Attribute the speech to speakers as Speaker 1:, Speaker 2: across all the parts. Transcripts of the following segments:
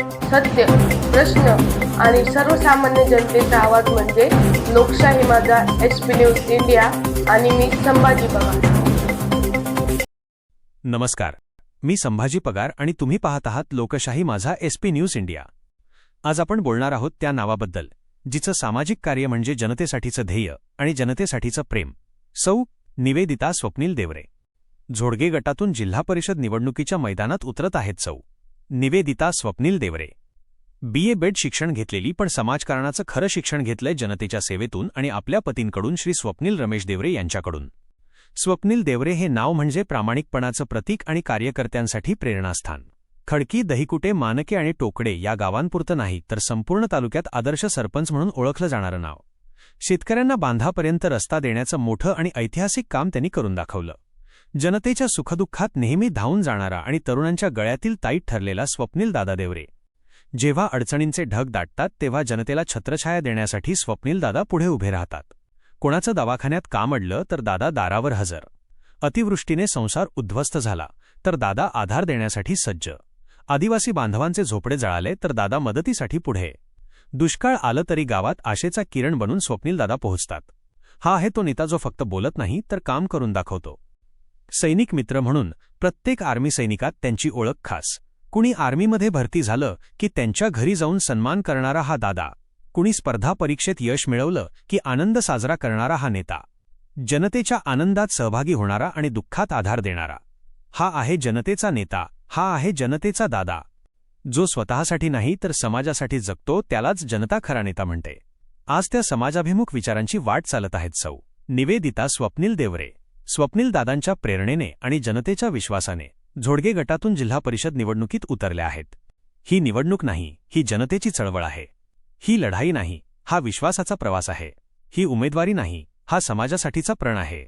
Speaker 1: सत्य प्रश्न आणि सर्वसामान्य जनतेचा आवाज म्हणजे लोकशाही माझा एस पी न्यूज इंडिया आणि मी संभाजी पवार.
Speaker 2: नमस्कार. मी संभाजी पगार आणि तुम्ही पाहत आहात लोकशाही माझा एसपी न्यूज इंडिया. आज आपण बोलणार आहोत त्या नावाबद्दल जिचं सामाजिक कार्य म्हणजे जनतेसाठीचं ध्येय आणि जनतेसाठीचं प्रेम. सौ निवेदिता स्वप्नील देवरे. झोडगे गटातून जिल्हा परिषद निवडणुकीच्या मैदानात उतरत आहेत सौ. Nivedita Swapnil Devre. B A BEd शिक्षण घेतलेली पण समाजकारणाचं खरं शिक्षण घेतलंय जनतेच्या सेवेतून आणि आपल्या पतींकडून श्री स्वप्नील रमेश देवरे यांच्याकडून. स्वप्नील देवरे हे नाव म्हणजे प्रामाणिकपणाचं प्रतीक आणि कार्यकर्त्यांसाठी प्रेरणास्थान. खडकी दहीकुटे मानके आणि टोकडे या गावांपुरतं नाही तर संपूर्ण तालुक्यात आदर्श सरपंच म्हणून ओळखलं जाणारं नाव. शेतकऱ्यांना बांधापर्यंत रस्ता देण्याचं मोठं आणि ऐतिहासिक काम त्यांनी करून दाखवलं. जनतेच्या सुखदुःखात नेहमी धावून जाणारा आणि तरुणांच्या गळ्यातील ताईट ठरलेला स्वप्नील दादा देवरे. जेव्हा अडचणींचे ढग दाटतात तेव्हा जनतेला छत्रछाया देण्यासाठी स्वप्नील दादा पुढे उभे राहतात. कोणाचं दवाखान्यात काम अडलं तर दादा दारावर हजर. अतिवृष्टीने संसार उद्ध्वस्त झाला तर दादा आधार देण्यासाठी सज्ज. आदिवासी बांधवांचे झोपडे जळाले तर दादा मदतीसाठी पुढे. दुष्काळ आलं तरी गावात आशेचा किरण बनून स्वप्नील दादा पोहोचतात. हा आहे तो नेता जो फक्त बोलत नाही तर काम करून दाखवतो. सैनिक मित्र म्हणून प्रत्येक आर्मी सैनिकात त्यांची ओळख खास. कुणी आर्मीमध्ये भरती झालं की त्यांच्या घरी जाऊन सन्मान करणारा हा दादा. कुणी स्पर्धा परीक्षेत यश मिळवलं की आनंद साजरा करणारा हा नेता. जनतेच्या आनंदात सहभागी होणारा आणि दुःखात आधार देणारा. हा आहे जनतेचा नेता हा आहे जनतेचा दादा. जो स्वतःसाठी नाही तर समाजासाठी जगतो त्यालाच जनता खरा नेता म्हणते. आज त्या समाजाभिमुख विचारांची वाट चालत आहेत सौ. निवेदिता स्वप्नील देवरे. स्वप्नील दादांच्या प्रेरणेने आणि जनतेच्या विश्वासाने झोडगे गटातून जिल्हा परिषद निवडणुकीत उतरल्या आहेत. ही निवडणूक नाही ही जनतेची चळवळ आहे. ही लढाई नाही हा विश्वासाचा प्रवास आहे. ही उमेदवारी नाही हा समाजासाठीचा प्रण आहे.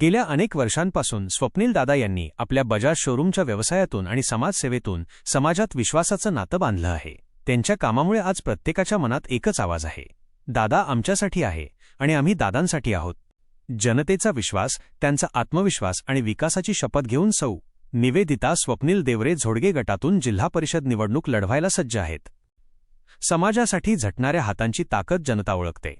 Speaker 2: गेल्या अनेक वर्षांपासून स्वप्नील दादा यांनी आपल्या बजाज शोरूमच्या व्यवसायातून आणि समाजसेवेतून समाजात विश्वासाचं नातं बांधलं आहे. त्यांच्या कामामुळे आज प्रत्येकाच्या मनात एकच आवाज आहे. दादा आमच्यासाठी आहे आणि आम्ही दादांसाठी आहोत. जनतेचा विश्वास त्यांचा आत्मविश्वास आणि विकासाची शपथ घेऊन सौ. निवेदिता स्वप्नील देवरे झोडगे गटातून जिल्हा परिषद निवडणूक लढवायला सज्ज आहेत. समाजासाठी झटणाऱ्या हातांची ताकद जनता ओळखते.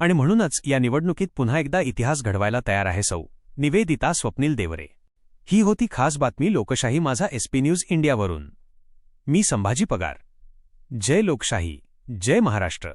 Speaker 2: आणि म्हणूनच या निवडणुकीत पुन्हा एकदा इतिहास घडवायला तयार आहे सौ. निवेदिता स्वप्नील देवरे. ही होती खास बातमी लोकशाही माझा एसपी न्यूज इंडियावरून. मी संभाजी पगार. जय लोकशाही. जय महाराष्ट्र.